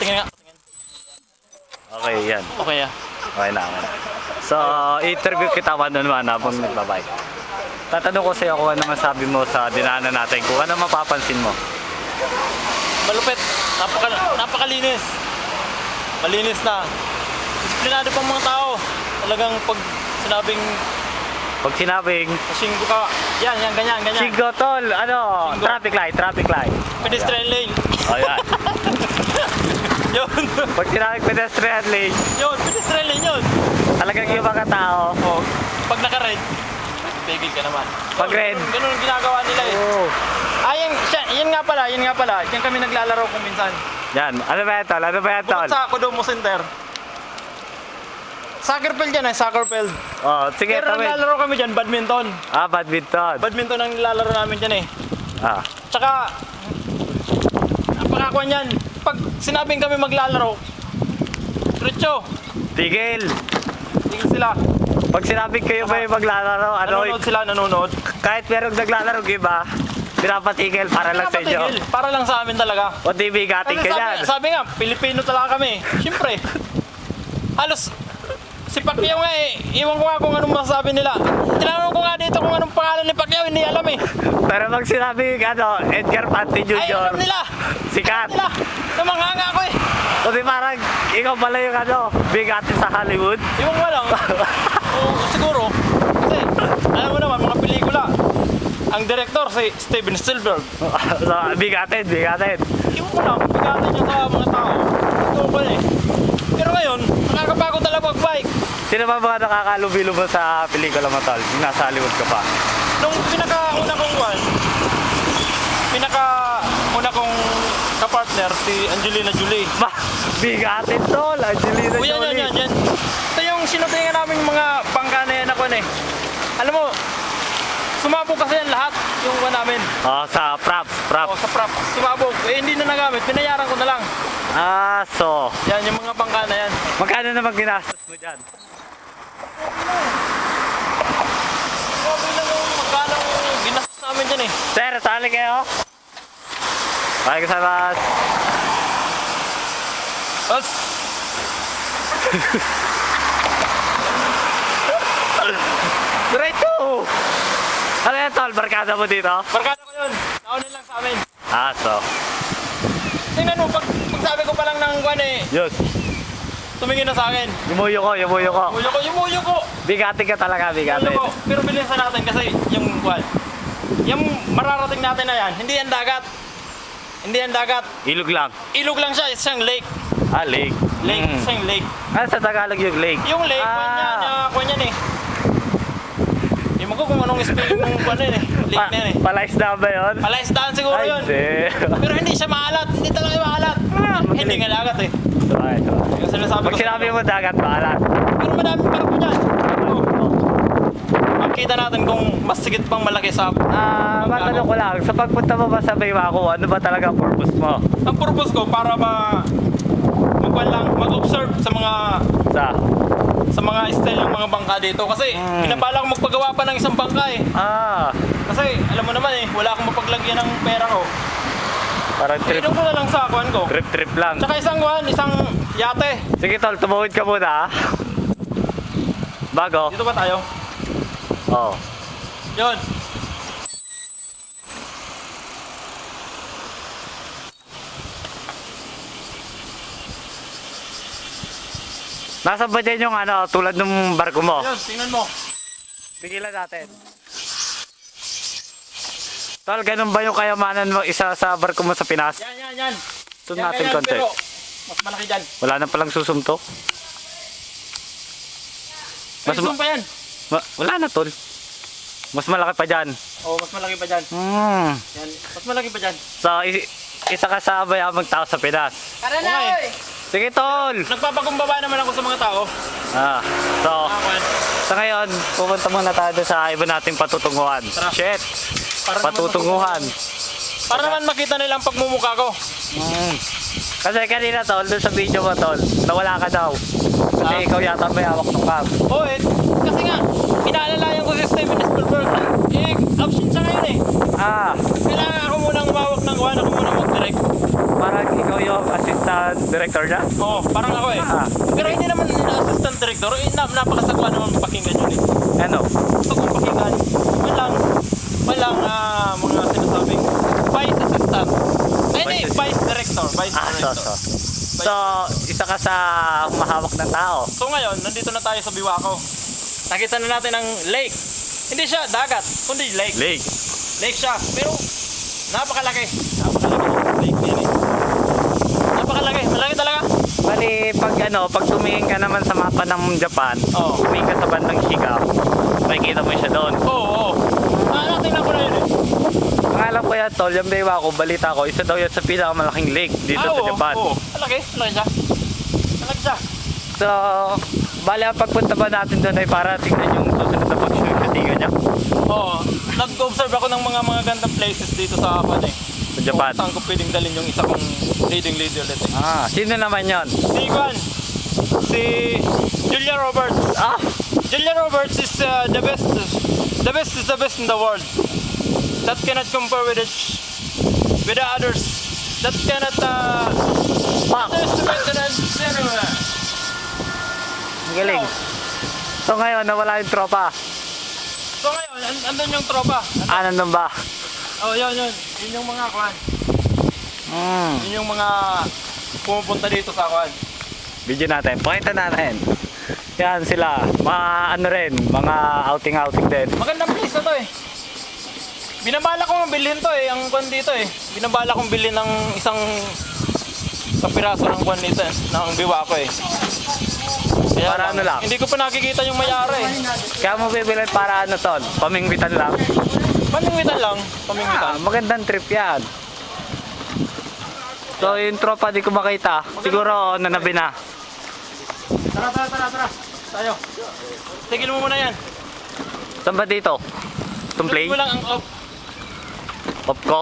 Patingin nga. Okay, yan. Okay ah. Okay na, okay na. So, interview kita man naman habang nagbabike. Tatanong ko sa'yo kung ano masabi mo sa dinaanan natin, kung ano mapapansin mo. Malupit. Napaka, napakalinis. Malinis na. Disiplinado pang mga tao. Talagang pag sinabing Pag sinabing, kasinggo ka, yan, yan, ganyan, ganyan. Chigo tol, ano, Chigo. traffic light, traffic light. Pedestrian lane. Ayan. yun. Pag sinabing pedestrian lane, yun, pedestrian lane yun. talagang yung mga tao. Oh, pag naka-red, tigil ka naman. Pag red. Ganun, ganun ang ginagawa nila eh. Oo. Ah, yan, siya, yan nga pala, yan nga pala. Yan kami naglalaro kung minsan. Yan, ano ba yan tol? Ano ba yan tol? Bukod sa Kodomo Center. Soccer field yan eh, soccer field. Oh, sige, Pero tawid. naglalaro kami dyan, badminton. Ah, badminton. Badminton ang nilalaro namin dyan eh. Ah, Tsaka, napakakuan yan. Sinabing kami maglalaro, Richo, tigil. tigil sila. Pag sinabing kayo ba yung maglalaro, ano, Nanonood sila, nanonood. kahit merong naglalaro iba, pinapatigil para lang sa inyo. Pinapatigil, Para lang sa amin talaga. O di bigating ka sabi, dyan. sabi nga, Pilipino talaga kami. Siyempre. Halos, si Pacquiao nga eh, iwan ko nga kung anong masasabi nila. Tinanong ko nga dito kung ni Pacquiao, hindi alam eh. Pero pag sinabing ano, Edgar Pante Ay, Jr., alam nila. sikat. Nila. Namanganga ako eh. Di parang ikaw pala yung ano, bigatin sa Hollywood. Iwan ko lang. Oo, siguro. Kasi, alam mo naman, mga pelikula. Ang director si Steven Spielberg. so, bigatin. Iwan ko lang, bigatan niya sa mga tao. Ito ko eh. Pero ngayon, nakakapagod talaga mag-bike. Sino ba mga nakakalubi-lubo sa pelikula mo, tol? Yung nasa Hollywood ka pa. Nung pinaka-una kong one, pinaka-una kong kapartner, si Angelina Jolie. Bah, bigatin, tol. Angelina O yan, yan, Jolie. yan, yan. Ito yung sinutingan namin mga bangka na yan ako eh. Alam mo, sumabog kasi yan lahat, yung one namin. Oh, sa props, props. sa prop, sumabog. Eh, hindi na nagamit, pinayaran ko na lang. Ah, so. Yan, yung mga bangka na yan. Magkano naman ginastos mo dyan? Sabi lang yung magkano ginastos namin dyan eh. Sir, sali kayo? Bye, kasama. Os, Diretso! Ano yan, tol? Barkada mo dito? barkada ko yun. Naunin lang sa amin. Ah, so. Tingnan mo, pag, pag sabi ko pa lang ng kwan eh, Yus. tumingin na sa akin. Yumuyo ko, yumuyo ko. Yumuyo ko, yumuyo ko. Bigatin ka talaga, bigatin. Yumuyo ko. Pero bilisan natin kasi yung kwan. Yung mararating natin na yan, hindi yan dagat. Hindi yan dagat. Ilog lang. Ilog lang siya, isang lake. Ah, lake. Lake, Mm. isang lake. Ah, sa Tagalog yung lake. Yung lake, Ah. uh, kwan yan eh. Hindi mo ko kung anong spelling ng kwan yun eh. Lake na yan eh. Palais na ba yun? Palaisdaan siguro Ay, yun. Pero hindi siya maalat, hindi talaga maalat. hindi nga dagat eh. Yung sinasabi Pag sinabi mo dagat, bahala. Pero madaming barko dyan. Makita natin kung mas sigit pang malaki sa... Ah, matanong ko lang, sa pagpunta mo ba sa Baywako, ano ba talaga ang purpose mo? Ang purpose ko para ma... Magpan lang, mag-observe sa mga Sa, sa mga style ng mga bangka dito kasi Mm. pinabala ko magpagawa pa ng isang bangka eh. ah, Kasi alam mo naman eh, wala akong mapaglagyan ng pera ko. parang trip, Inom ko na lang sa akuan ko. trip-trip lang. Tsaka isang kuhan, isang yate. Sige tol, tumuhid ka muna ah. Bago? Dito ba tayo? Oo. Yun. Nasa ba dyan yung ano, tulad ng barko mo? Yun, tingnan mo. Pigilan natin. Tol, ganun ba yung kayamanan mo isa sa barko mo sa Pinas? Yan, yan, yan. Zoom Yan, natin yan, konti. Pero, mas malaki dyan. Wala na palang susumto. Mas Mas ma- pa yan. Ma- wala na tol. Mas malaki pa dyan. Oo, mas malaki pa dyan. Hmm. Yan, mas malaki pa dyan. So, isa ka sa bayamang tao sa Pinas. Tara na, oy! Sige tol! Nagpapakumbaba naman ako sa mga tao. Ah, so, Ah, sa ngayon, pupunta muna tayo doon sa iba nating patutunguhan. Tara. Shit! Para naman Patutunguhan. Para naman makita nila ang pagmumukha ko. Hmm. Kasi kanina tol, doon sa video mo tol, nawala ka daw. Kasi Ah. ikaw yata may hawak ng cam. Oo eh, kasi nga, inaalalayan ko si Steven Spielberg. Eh, absent siya ngayon eh. Ah, Kailangan ako munang umawak ng kuhan, ako munang mag-direct. parang ikaw yung assistant director niya. Oo, parang ako eh. Ah. Pero hindi naman assistant director. Eh, na, napakasagwa naman pakinggan yun eh. Ano? Gusto kong pakinggan. Walang, walang ah, mga sinasabing vice assistant. Eh, hindi, Vice vice director. Vice Ah, so, director. so. So, isa ka sa mahawak ng tao. So ngayon, nandito na tayo sa Biwako. Nakita na natin ang lake. Hindi siya dagat, kundi lake. Lake. Lake siya. Pero napakalaki. Napakalaki ng lake eh. Napakalaki. Malaki talaga. Bali, pag ano, pag tumingin ka naman sa mapa ng Japan, Oo. tumingin ka sa bandang Shiga, makikita mo siya doon. Oo, oo. Ah, natingnan ko na yun eh. Ang alam ko yan, tol, yung bewa ko, balita ko, isa daw yan sa pinakamalaking lake dito ah, sa oo, Japan. Oo. Malaki. Malaki siya. Malaki siya. So, bali ang pagpunta ba natin doon ay para tingnan yung susunod na pag-shooting niya Oo. Nag-observe ako ng mga mga gandang places dito sa Japan eh. sa Japan. Kung saan ko pwedeng dalhin yung isa kong leading lady ulit eh. Ah, sino naman yon? Si Juan. Si Julia Roberts. Ah, Julia Roberts is uh, the best. The best is the best in the world. That cannot compare with it, with the others. That cannot uh, fuck. underestimate the anywhere. Ang galing. So ngayon, nawala yung tropa. So ngayon, an- andun yung tropa. Ah, nandun ba? Oh, yun, yun. Yun yung mga kwan. Hmm. Yun yung mga pumupunta dito sa kwan. Video natin. Pakita natin. Yan sila. Mga ano rin, mga outing-outing din. Magandang place na to eh. Binabala kong bilhin to eh, ang kwan dito eh. Binabala kong bilhin ng isang isang piraso ng kwan dito eh, ng biwa ko eh. Kaya Para ano lang? Hindi ko pa nakikita yung mayari. Kaya mo bibilin para ano ton? Pamingwitan lang. Pamingwitan lang, pamingwitan. Ah, magandang trip yan. So yung tropa di ko makita. Siguro nanabi na. Tara, tara, tara, tara. Tayo. Tigil mo muna yan. Saan ba dito? Itong play? Mo lang ang off. Off ko?